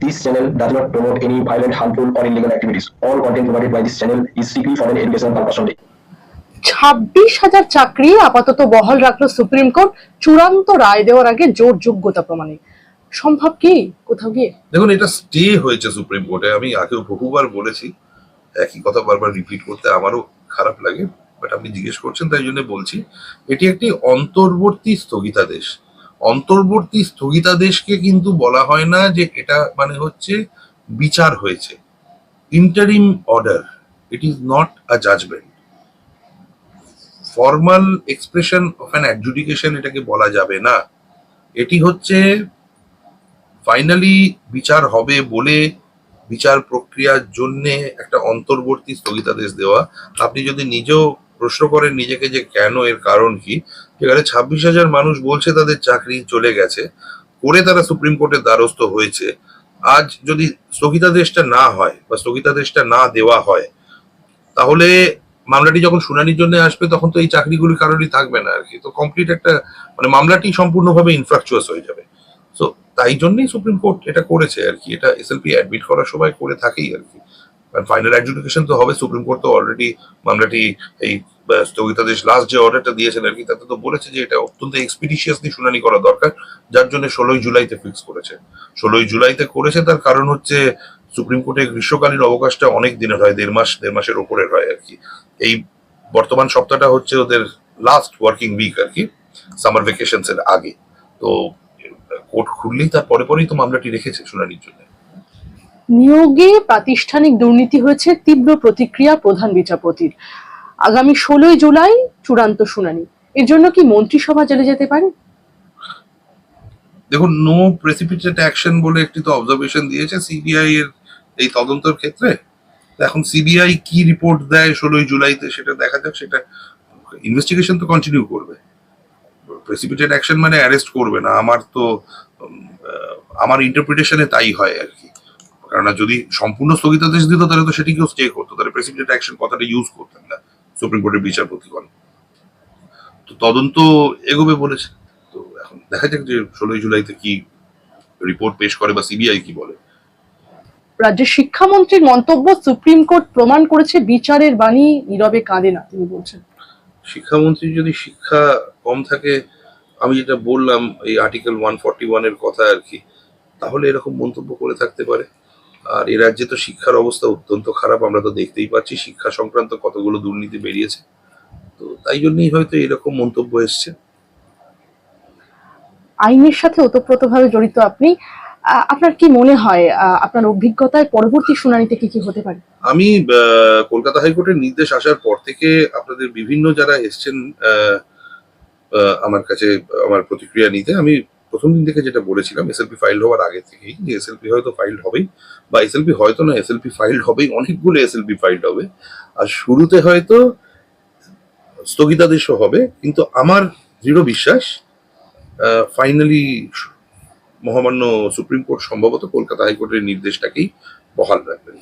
This channel does not promote any violent, harmful, or illegal activities. All content provided by this channel is strictly for an educational purpose only. ছাব্বিশ হাজার চাকরি আপাতত বহাল রাখল supreme court চূড়ান্ত রায় দেওয়ার আগে জোর যোগ্যতা প্রমাণে সম্ভব কি কোথাও গিয়ে দেখুন এটা স্টে হয়েছে সুপ্রিম কোর্টে আমি আগেও বহুবার বলেছি একই কথা বারবার রিপিট করতে আমারও খারাপ লাগে বাট আপনি জিজ্ঞেস করছেন তাই জন্য বলছি এটি একটি অন্তর্বর্তী স্থগিতাদেশ অন্তর্বর্তী স্থগিতাদেশকে কিন্তু বলা হয় না যে এটা মানে হচ্ছে বিচার হয়েছে। Interim order it is not a judgment formal expression of an adjudication এটাকে বলা যাবে না। এটি হচ্ছে ফাইনালি বিচার হবে বলে বিচার প্রক্রিয়ার জন্য একটা অন্তর্বর্তী স্থগিতাদেশ দেওয়া। আপনি যদি নিজেও প্রশ্ন করেন নিজেকে যে কেন, এর কারণ কি? যেখানে ছাব্বিশ হাজার মানুষ বলছে তাদের চাকরি চলে গেছে, করে তারা সুপ্রিম কোর্টের দ্বারস্থ হয়েছে। আজ যদি স্থগিতাদেশটা না হয় বা স্থগিতাদেশটা না দেওয়া হয়, তাহলে মামলাটি যখন শুনানির জন্য আসবে, তখন তো এই চাকরিগুলি কারোরই থাকবে না আর কি। তো কমপ্লিট একটা মানে মামলাটি সম্পূর্ণভাবে ইনফ্রাকচুয়াস হয়ে যাবে। তো তাই জন্যই সুপ্রিম কোর্ট এটা করেছে আর কি। এটা এসএলপি অ্যাডমিট করার সময় করে থাকেই আর কি। ফাইনাল অ্যাডজুডিকেশন তো হবে, সুপ্রিম কোর্ট তো অলরেডি মামলাটি এই স্থগিতাদেশ লাস্ট যে অর্ডারটা দিয়েছেন আর কি, তাতে তো বলেছে যে এটা অত্যন্ত এক্সপিডিশিয়াসলি শুনানি করা দরকার, যার জন্য ষোলোই জুলাইতে ফিক্স করেছে। ষোলোই জুলাইতে করেছে, তার কারণ হচ্ছে সুপ্রিম কোর্টে গ্রীষ্মকালীন অবকাশটা অনেক দিনের হয়, দেড় মাস, দেড় মাসের ওপরের হয় আর কি। এই বর্তমান সপ্তাহটা হচ্ছে ওদের লাস্ট ওয়ার্কিং উইক আর কি সামার ভেকেশনস এর আগে। তো কোর্ট খুললেই তার পরে পরেই তো মামলাটি রেখেছে শুনানির জন্য। নিয়োগে প্রাতিষ্ঠানিক দুর্নীতি হয়েছে, তীব্র প্রতিক্রিয়া প্রধান বিচারপতির। আগামী ষোলোই জুলাই চূড়ান্ত শুনানি। এর জন্য কি মন্ত্রিসভা জেলে যেতে পারে? দেখুন নো প্রেসিপিটেড অ্যাকশন বলে একটি তো অবজারভেশন দিয়েছে সিবিআই এর এই তদন্তর ক্ষেত্রে। এখন সিবিআই কি রিপোর্ট দেয় ষোলোই জুলাইতে সেটা দেখা যাক, সেটা ইনভেস্টিগেশন তো কন্টিনিউ করবে। প্রেসিপিটেড অ্যাকশন মানে অ্যারেস্ট করবে না, আমার তো আমার ইন্টারপ্রিটেশনে তাই হয় আর কি। কেননা যদি সম্পূর্ণ স্থগিতাদেশ দিত, তাহলে তো সেটিকেও স্টে করতো, তাহলে প্রেসিপিটেড অ্যাকশন কথাটা ইউজ করতেন সুপ্রিম কোর্টের বিচারপতিগণ তো তদন্ত এগোবে বলেছে। তো এখন দেখা যাক যে ষোলোই জুলাইতে কি রিপোর্ট পেশ করে বা সিবিআই কি বলে। রাজ্যের শিক্ষামন্ত্রীর মন্তব্য সুপ্রিম কোর্ট প্রমাণ করেছে বিচারের বাণী নীরবে কাঁদে না তিনি বলছেন। শিক্ষামন্ত্রী যদি শিক্ষা কম থাকে আমি যেটা বললাম এই আর্টিকেল ওয়ান ফর্টি ওয়ানের কথা আর কি তাহলে এরকম মন্তব্য করে থাকতে পারে। আর এ রাজ্যে তো শিক্ষার অবস্থা অত্যন্ত খারাপ আমরা তো দেখতেই পাচ্ছি শিক্ষা সংক্রান্ত কতগুলো দুর্নীতি বেরিয়েছে। তো তাই জন্যই হয়তো এরকম মন্তব্য এসছে। আইনের সাথে ওতপ্রোতভাবে জড়িত আপনি আপনার কি মনে হয় আপনার অভিজ্ঞতায় পরবর্তী শুনানিতে কি কি হতে পারে? আমি কলকাতা হাইকোর্টের নির্দেশ আসার পর থেকে আপনাদের বিভিন্ন যারা এসছেন আমার কাছে আমার প্রতিক্রিয়া নিতে আমি প্রথম দিন থেকে যেটা বলেছিলাম এসএলপি ফাইল হওয়ার আগে থেকেই যে এসএলপি হয়তো ফাইল হবেই বা এসএলপি হয়তো না এসএলপি ফাইল হবেই, অনেকগুলো এসএলপি ফাইল হবে। আর শুরুতে হয়তো স্থগিতাদেশও হবে, কিন্তু আমার দৃঢ় বিশ্বাস ফাইনালি মহামান্য সুপ্রিম কোর্ট সম্ভবত কলকাতা হাইকোর্টের নির্দেশটাকেই বহাল রাখবেন।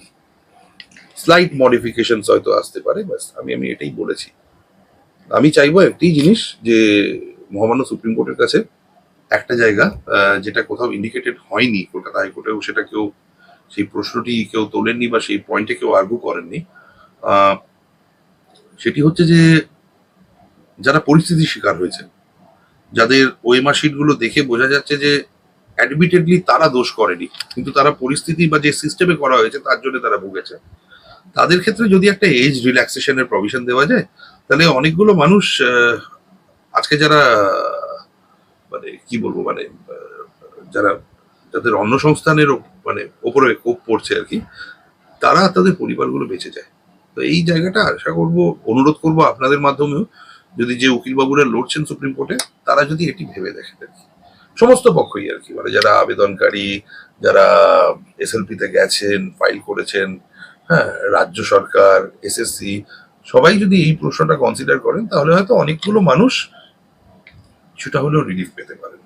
স্লাইট মডিফিকেশন হয়তো আসতে পারে বাস আমি আমি এটাই বলেছি। আমি চাইব একটি জিনিস যে মহামান্য সুপ্রিম কোর্টের কাছে একটা জায়গা যেটা কোথাও ইন্ডিকেটেড হয়নি কলকাতা হাইকোর্টেও, সেটা কেউ, সেই প্রশ্নটি কেউ তোলেননি বা সেই পয়েন্টে কেউ আর্গু করেননি। সেটি হচ্ছে যে, যারা পরিস্থিতির শিকার হয়েছে যাদের ওয়েমার শিটগুলো দেখে বোঝা যাচ্ছে যে অ্যাডমিটেডলি তারা দোষ করেনি, কিন্তু তারা পরিস্থিতি বা যে সিস্টেমে করা হয়েছে, তার জন্য তারা ভুগেছে। তাদের ক্ষেত্রে যদি একটা এজ রিল্যাক্সেশনের প্রভিশন দেওয়া যায়, তাহলে অনেকগুলো মানুষ আজকে যারা মানে কি বলব মানে যারা, যাদের অন্য সংস্থানের মানে ওপরে কোপ পড়ছে আর কি, তারা তাদের পরিবারগুলো বেঁচে যায়। তো এই জায়গাটা আশা করব, অনুরোধ করব আপনাদের মাধ্যমেও, যদি যে উকিলবাবুরা লড়ছেন সুপ্রিম কোর্টে, তারা যদি এটি ভেবে দেখেন আর কি। সমস্ত পক্ষই আর কি মানে যারা আবেদনকারী, যারা এসএলপি তে গেছেন, ফাইল করেছেন হ্যাঁ রাজ্য সরকার, এসএসসি, সবাই যদি এই প্রশ্নটা কনসিডার করেন, তাহলে হয়তো অনেকগুলো মানুষ কিছুটা হলেও রিলিফ পেতে পারেন।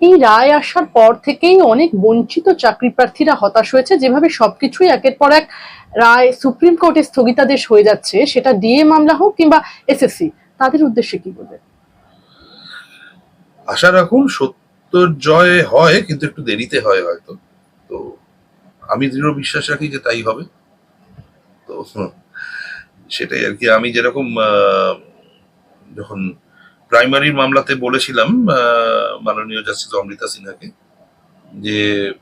এই রায় আসার পর থেকেই অনেক বঞ্চিত চাকরি প্রার্থীরা হতাশ হয়েছে যেভাবে সবকিছুই একের পর এক রায় সুপ্রিম কোর্টে স্থগিতাদেশ হয়ে যাচ্ছে সেটা ডিএ মামলা হোক কিংবা এসএসসি তাদের উদ্দেশ্যে কি বলবে আশা রাখুন সত্য জয় হয় কিন্তু একটু দেরিতে হয় হয়তো। তো আমি দৃঢ় বিশ্বাস রাখি যে তাই হবে। তো সেটাই আর কি। আমি যেরকম যখন প্রাইমারির মামলাতে বলেছিলাম মাননীয় জাস্টিস অমৃতা সিনহাকে, যে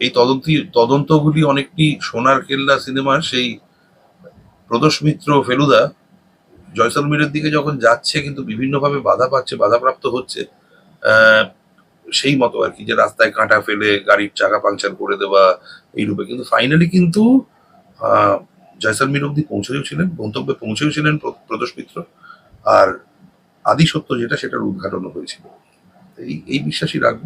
এই তদন্তি, তদন্তগুলি অনেকটি সোনার কেল্লা সিনেমার সেই প্রদোষ মিত্র ফেলুদা জয়সলমীরের দিকে যখন যাচ্ছে, কিন্তু বিভিন্নভাবে বাধা পাচ্ছে, বাধাপ্রাপ্ত হচ্ছে সেই মতো আর কি, যে রাস্তায় কাঁটা ফেলে গাড়ির চাকা পাংচার করে দেওয়া, এই রূপে। কিন্তু ফাইনালি কিন্তু জয়সলমীর অব্দি পৌঁছেও ছিলেন, গন্তব্যে পৌঁছেও ছিলেন প্র- প্রদোষ মিত্র। আর আদি সত্য যেটা সেটার উদ্ঘাটন হয়েছিল। এই এই বিশ্বাসই রাখব।